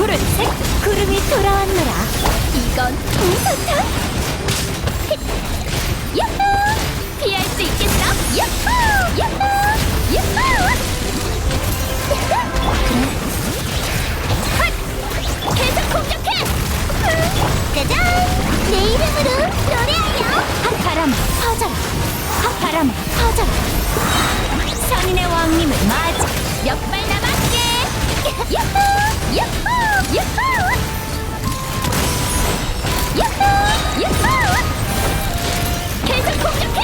불을 색 구름이 돌아왔노라. 이건 우선탄 야호! 피할 수 있겠어? 야호! 야호! 야호! 그래. 계속 공격해! 짜잔! 내 이름으로 노래하여! 핫바람 퍼져라 핫바람 퍼져라 선인의 왕님을 맞아! 몇발 남았게 야호 야호 야호 야호 야호 계속 공격해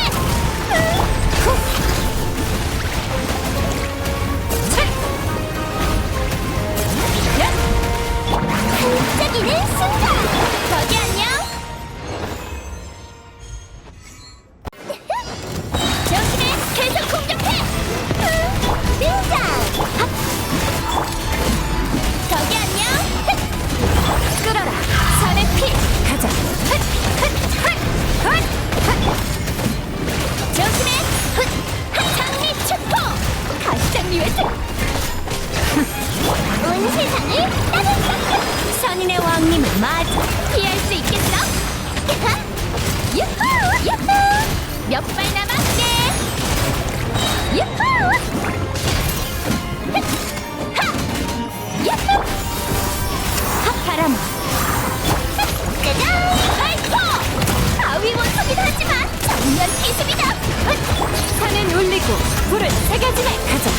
후. 책. 야. 반짝이는 순간 불은 세 가지나 가자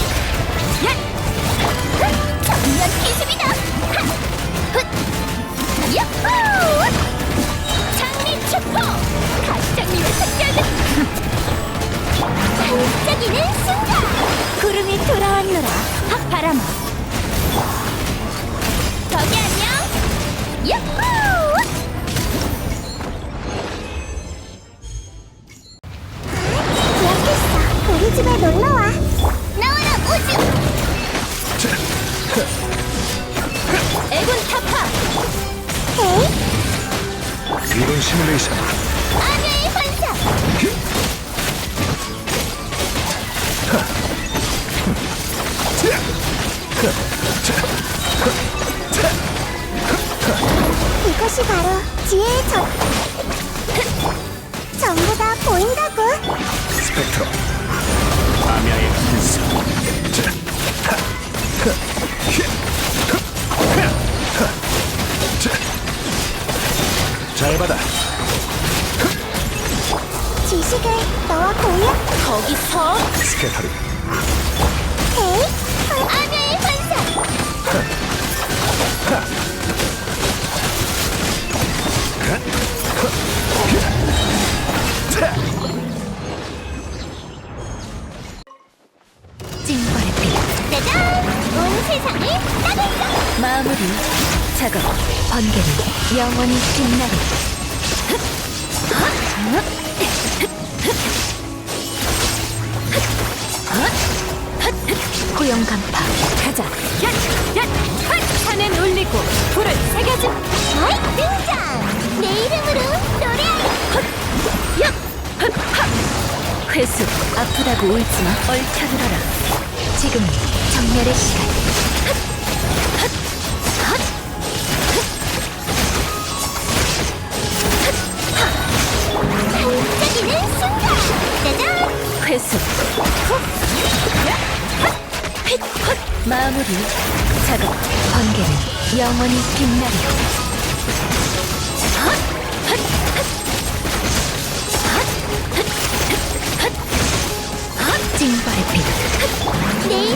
우리 집에 놀러와 나와라 우주! 애군 타파! 에이? 이런 시뮬레이션 아녀의 환상! 이것이 바로 지혜의 전... 전부 다 보인다고! 스펙트로 아미아의 환상 잘 받아 지식을 너와 공유? 거기서? 스케터리 에이? 아녀의 환상! 찡벌의 피 짜잔! 온 세상을 따뜻하게! 마무리 작업 번개는 영원히 빛나리 고용 간파 가자 얏! 얏! 헛! 산은 울리고 불은 새겨진 아이 등장 내 이름으로 노래하리 헛! 얏! 헛! 헛! 회수 아프다고 울지마 얽혀들어라 지금 정렬의 시간 헛! 헛! 헛! 반짝이는 순간 짜잔 회수 훅! pit헛 마무리 작업 번개는 영원히 빛나리 헛! 헛! 헛!